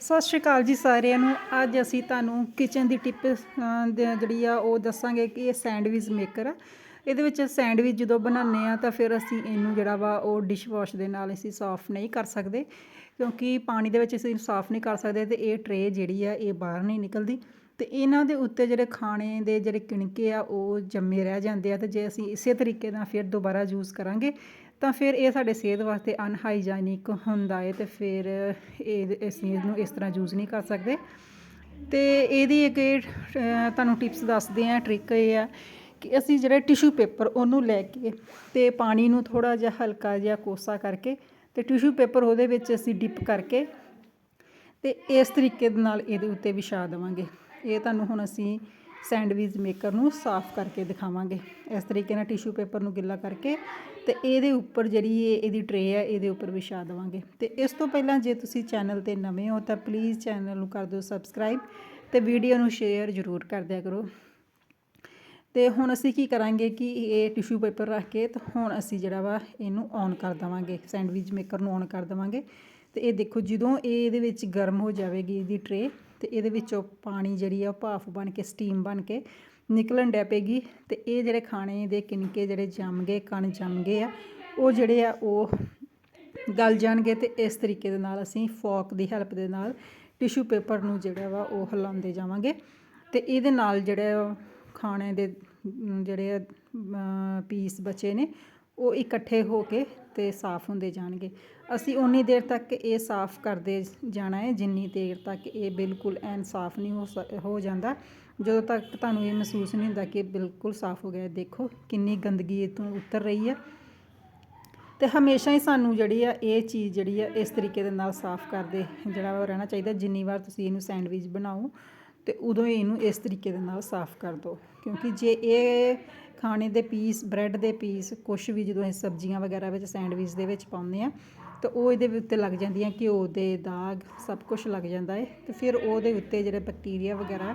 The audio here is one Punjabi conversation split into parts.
ਸਤਿ ਸ਼੍ਰੀ ਅਕਾਲ ਜੀ ਸਾਰਿਆਂ ਨੂੰ। ਅੱਜ ਅਸੀਂ ਤੁਹਾਨੂੰ ਕਿਚਨ ਦੀ ਟਿਪ ਜਿਹੜੀ ਆ, ਉਹ ਦੱਸਾਂਗੇ ਕਿ ਇਹ ਸੈਂਡਵਿਚ ਮੇਕਰ ਆ। ਇਹਦੇ ਵਿੱਚ ਸੈਂਡਵਿਚ ਜਦੋਂ ਬਣਾਉਂਦੇ ਆ, ਤਾਂ ਫਿਰ ਅਸੀਂ ਇਹਨੂੰ ਜਿਹੜਾ ਵਾ, ਉਹ ਡਿਸ਼ ਵਾਸ਼ ਦੇ ਨਾਲ ਅਸੀਂ ਸਾਫ਼ ਨਹੀਂ ਕਰ ਸਕਦੇ। ਕਿਉਂਕਿ ਪਾਣੀ ਦੇ ਵਿੱਚ ਅਸੀਂ ਸਾਫ਼ ਨਹੀਂ ਕਰ ਸਕਦੇ ਤੇ ਇਹ ਟਰੇ ਜਿਹੜੀ ਆ, ਇਹ ਬਾਹਰ ਨਹੀਂ ਨਿਕਲਦੀ। ਅਤੇ ਇਹਨਾਂ ਦੇ ਉੱਤੇ ਜਿਹੜੇ ਖਾਣੇ ਦੇ ਜਿਹੜੇ ਕਿਣਕੇ ਆ, ਉਹ ਜੰਮੇ ਰਹਿ ਜਾਂਦੇ ਆ ਅਤੇ ਜੇ ਅਸੀਂ ਇਸੇ ਤਰੀਕੇ ਨਾਲ ਫਿਰ ਦੁਬਾਰਾ ਯੂਜ਼ ਕਰਾਂਗੇ, ਤਾਂ ਫਿਰ ਇਹ ਸਾਡੇ ਸਿਹਤ ਵਾਸਤੇ ਅਨਹਾਈਜੈਨਿਕ ਹੁੰਦਾ ਹੈ ਅਤੇ ਫਿਰ ਇਹ ਅਸੀਂ ਇਹਨੂੰ ਇਸ ਤਰ੍ਹਾਂ ਯੂਜ਼ ਨਹੀਂ ਕਰ ਸਕਦੇ। ਅਤੇ ਇਹਦੀ ਇੱਕ ਤੁਹਾਨੂੰ ਟਿਪਸ ਦੱਸਦੇ ਆ ਟ੍ਰਿਕ ਇਹ ਆ ਕਿ ਅਸੀਂ ਜਿਹੜਾ ਟਿਸ਼ੂ ਪੇਪਰ ਉਹਨੂੰ ਲੈ ਕੇ ਤੇ ਪਾਣੀ ਨੂੰ ਥੋੜਾ ਜਿਹਾ ਹਲਕਾ ਜਿਹਾ ਕੋਸਾ ਕਰਕੇ ਤੇ ਟਿਸ਼ੂ ਪੇਪਰ ਉਹਦੇ ਵਿੱਚ ਅਸੀਂ ਡਿਪ ਕਰਕੇ ਤੇ ਇਸ ਤਰੀਕੇ ਦੇ ਨਾਲ ਇਹਦੇ ਉੱਤੇ ਵਿਛਾ ਦੇਵਾਂਗੇ। ਇਹ ਤੁਹਾਨੂੰ ਹੁਣ ਅਸੀਂ ਸੈਂਡਵਿਚ ਮੇਕਰ ਨੂੰ ਸਾਫ਼ ਕਰਕੇ ਦਿਖਾਵਾਂਗੇ। ਇਸ ਤਰੀਕੇ ਨਾਲ ਟਿਸ਼ੂ ਪੇਪਰ ਨੂੰ ਗਿੱਲਾ ਕਰਕੇ ਤੇ ਇਹਦੇ ਉੱਪਰ ਜਿਹੜੀ ਇਹ, ਇਹਦੀ ਟਰੇ ਹੈ ਇਹਦੇ ਉੱਪਰ ਵਿਛਾ ਦੇਵਾਂਗੇ। ਤੇ ਇਸ ਤੋਂ ਪਹਿਲਾਂ ਜੇ ਤੁਸੀਂ ਚੈਨਲ ਤੇ ਨਵੇਂ ਹੋ ਤਾਂ ਪਲੀਜ਼ ਚੈਨਲ ਨੂੰ ਕਰ ਦਿਓ ਸਬਸਕ੍ਰਾਈਬ ਤੇ ਵੀਡੀਓ ਨੂੰ ਸ਼ੇਅਰ ਜ਼ਰੂਰ ਕਰ ਦਿਆ ਕਰੋ। ਤੇ ਹੁਣ ਅਸੀਂ ਕੀ ਕਰਾਂਗੇ ਕਿ ਇਹ ਟਿਸ਼ੂ ਪੇਪਰ ਰੱਖ ਕੇ ਤੇ ਹੁਣ ਅਸੀਂ ਜਿਹੜਾ ਵਾ ਇਹਨੂੰ ਔਨ ਕਰ ਦੇਵਾਂਗੇ। ਸੈਂਡਵਿਚ ਮੇਕਰ ਨੂੰ ਔਨ ਕਰ ਦੇਵਾਂਗੇ। ਤੇ ਇਹ ਦੇਖੋ ਜਦੋਂ ਇਹ ਇਹਦੇ ਵਿੱਚ ਗਰਮ ਹੋ ਜਾਵੇਗੀ ਇਹਦੀ ਟਰੇ ਤੇ ਇਹਦੇ ਵਿੱਚੋਂ ਪਾਣੀ ਜਿਹੜੀ ਆ ਉਹ ਭਾਫ ਬਣ ਕੇ ਸਟੀਮ ਬਣ ਕੇ ਨਿਕਲਣ ਡੈ ਪੇਗੀ ਤੇ ਇਹ ਜਿਹੜੇ ਖਾਣੇ ਦੇ ਕਿਨਕੇ ਜਿਹੜੇ ਜੰਮ ਗਏ ਕਣ ਜੰਮ ਗਏ ਆ ਉਹ ਜਿਹੜੇ ਆ ਉਹ ਗਲ ਜਾਣਗੇ ਤੇ ਇਸ ਤਰੀਕੇ ਦੇ ਨਾਲ ਅਸੀਂ ਫੋਕ ਦੀ ਹੈਲਪ ਦੇ ਨਾਲ ਟਿਸ਼ੂ ਪੇਪਰ ਨੂੰ ਜਿਹੜਾ ਵਾ ਉਹ ਹਿਲਾਉਂਦੇ ਜਾਵਾਂਗੇ। ਤੇ ਇਹਦੇ ਨਾਲ ਜਿਹੜਾ ਖਾਣੇ ਦੇ ਜਿਹੜੇ ਅਮ, ਪੀਸ ਬਚੇ ਨੇ ਉਹ ਇਕੱਠੇ ਹੋ ਕੇ ਤੇ ਸਾਫ਼ ਹੁੰਦੇ ਜਾਣਗੇ। ਅਸੀਂ ਉਨੀ ਦੇਰ ਤੱਕ ਇਹ ਸਾਫ਼ ਕਰਦੇ ਜਾਣਾ ਹੈ, ਜਿੰਨੀ ਦੇਰ ਤੱਕ ਇਹ ਬਿਲਕੁਲ ਐਨ ਸਾਫ਼ ਨਹੀਂ ਹੋ ਸ- ਹੋ ਜਾਂਦਾ। ਜਦੋਂ ਤੱਕ ਤੁਹਾਨੂੰ ਇਹ ਮਹਿਸੂਸ ਨਹੀਂ ਹੁੰਦਾ ਕਿ ਬਿਲਕੁਲ ਸਾਫ਼ ਹੋ ਗਿਆ ਦੇਖੋ ਕਿੰਨੀ ਗੰਦਗੀ ਇਹ ਤੋਂ ਉਤਰ ਰਹੀ ਹੈ। ਤੇ ਹਮੇਸ਼ਾ ਹੀ ਸਾਨੂੰ ਜਿਹੜੀ ਆ, ਇਹ ਚੀਜ਼ ਜਿਹੜੀ ਆ, ਇਸ ਤਰੀਕੇ ਦੇ ਨਾਲ ਸਾਫ਼ ਕਰਦੇ ਜਿਹੜਾ ਵਾ ਉਹ ਰਹਿਣਾ ਚਾਹੀਦਾ। ਜਿੰਨੀ ਵਾਰ ਤੁਸੀਂ ਇਹਨੂੰ ਸੈਂਡਵਿਚ ਬਣਾਓ ਅਤੇ ਉਦੋਂ ਹੀ ਇਹਨੂੰ ਇਸ ਤਰੀਕੇ ਦੇ ਨਾਲ ਸਾਫ਼ ਕਰ ਦਿਓ। ਕਿਉਂਕਿ ਜੇ ਇਹ ਖਾਣੇ ਦੇ ਪੀਸ, ਬ੍ਰੈਡ ਦੇ ਪੀਸ, ਕੁਛ ਵੀ ਜਦੋਂ ਅਸੀਂ ਸਬਜ਼ੀਆਂ ਵਗੈਰਾ ਵਿੱਚ, ਸੈਂਡਵਿਚ ਦੇ ਵਿੱਚ ਪਾਉਂਦੇ ਹਾਂ, ਤਾਂ ਉਹ ਇਹਦੇ ਉੱਤੇ ਲੱਗ ਜਾਂਦੀਆਂ, ਘਿਓ ਦੇ ਦਾਗ, ਸਭ ਕੁਝ ਲੱਗ ਜਾਂਦਾ ਹੈ ਅਤੇ ਫਿਰ ਉਹਦੇ ਉੱਤੇ ਜਿਹੜੇ ਬੈਕਟੀਰੀਆ ਵਗੈਰਾ,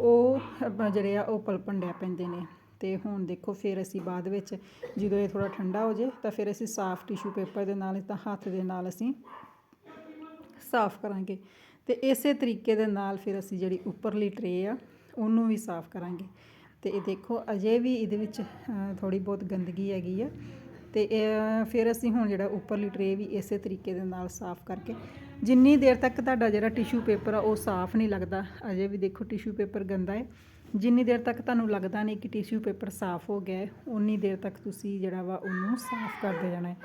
ਉਹ ਜਿਹੜੇ ਆ, ਉਹ ਪਲਪਣ ਡੈ ਪੈਂਦੇ ਨੇ। ਅਤੇ ਹੁਣ ਦੇਖੋ, ਫਿਰ ਅਸੀਂ ਬਾਅਦ ਵਿੱਚ ਜਦੋਂ ਇਹ ਥੋੜ੍ਹਾ ਠੰਡਾ ਹੋ ਜੇ, ਤਾਂ ਫਿਰ ਅਸੀਂ ਸਾਫ਼ ਟਿਸ਼ੂ ਪੇਪਰ ਦੇ ਨਾਲ, ਤਾਂ ਹੱਥ ਦੇ ਨਾਲ ਅਸੀਂ ਸਾਫ਼ ਕਰਾਂਗੇ। ਅਤੇ ਇਸੇ ਤਰੀਕੇ ਦੇ ਨਾਲ ਫਿਰ ਅਸੀਂ ਜਿਹੜੀ ਉੱਪਰਲੀ ਟਰੇ ਆ, ਉਹਨੂੰ ਵੀ ਸਾਫ਼ ਕਰਾਂਗੇ। ਅਤੇ ਇਹ ਦੇਖੋ, ਅਜੇ ਵੀ ਇਹਦੇ ਵਿੱਚ ਥੋੜ੍ਹੀ ਬਹੁਤ ਗੰਦਗੀ ਹੈਗੀ ਆ। ਅਤੇ ਇਹ ਫਿਰ ਅਸੀਂ ਹੁਣ ਜਿਹੜਾ ਉੱਪਰਲੀ ਟਰੇ ਵੀ ਇਸੇ ਤਰੀਕੇ ਦੇ ਨਾਲ ਸਾਫ਼ ਕਰਕੇ, ਜਿੰਨੀ ਦੇਰ ਤੱਕ ਤੁਹਾਡਾ ਜਿਹੜਾ ਟਿਸ਼ੂ ਪੇਪਰ ਆ, ਉਹ ਸਾਫ਼ ਨਹੀਂ ਲੱਗਦਾ, ਅਜੇ ਵੀ ਦੇਖੋ ਟਿਸ਼ੂ ਪੇਪਰ ਗੰਦਾ ਹੈ। ਜਿੰਨੀ ਦੇਰ ਤੱਕ ਤੁਹਾਨੂੰ ਲੱਗਦਾ ਨਹੀਂ ਕਿ ਟਿਸ਼ੂ ਪੇਪਰ ਸਾਫ਼ ਹੋ ਗਿਆ ਹੈ ਉਨੀ ਦੇਰ ਤੱਕ ਤੁਸੀਂ ਜਿਹੜਾ ਵਾ, ਉਹਨੂੰ ਸਾਫ਼ ਕਰਦੇ ਜਾਣਾ ਹੈ।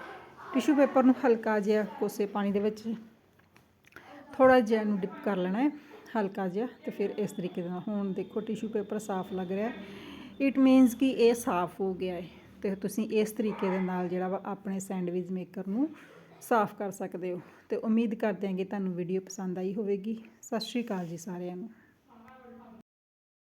ਟਿਸ਼ੂ ਪੇਪਰ ਨੂੰ ਹਲਕਾ ਜਿਹਾ ਕੋਸੇ ਪਾਣੀ ਦੇ ਵਿੱਚ ਥੋੜਾ ਜਿਹਾ ਇਹਨੂੰ ਡਿਪ ਕਰ ਲੈਣਾ ਹੈ, ਹਲਕਾ ਜਿਹਾ, ਤੇ ਫਿਰ ਇਸ ਤਰੀਕੇ ਦੇ ਨਾਲ। ਹੁਣ ਦੇਖੋ ਟਿਸ਼ੂ ਪੇਪਰ ਸਾਫ਼ ਲੱਗ ਰਿਹਾ ਇਟ ਮੀਨਸ ਕਿ ਇਹ ਸਾਫ਼ ਹੋ ਗਿਆ ਹੈ, ਤੇ ਤੁਸੀਂ ਇਸ ਤਰੀਕੇ ਦੇ ਨਾਲ ਜਿਹੜਾ ਵਾ ਆਪਣੇ ਸੈਂਡਵਿਚ ਮੇਕਰ ਨੂੰ ਸਾਫ਼ ਕਰ ਸਕਦੇ ਹੋ। ਤੇ ਉਮੀਦ ਕਰਦੇ ਹਾਂ ਕਿ ਤੁਹਾਨੂੰ ਵੀਡੀਓ ਪਸੰਦ ਆਈ ਹੋਵੇਗੀ। ਸਤਿ ਸ਼੍ਰੀ ਅਕਾਲ ਜੀ ਸਾਰਿਆਂ ਨੂੰ।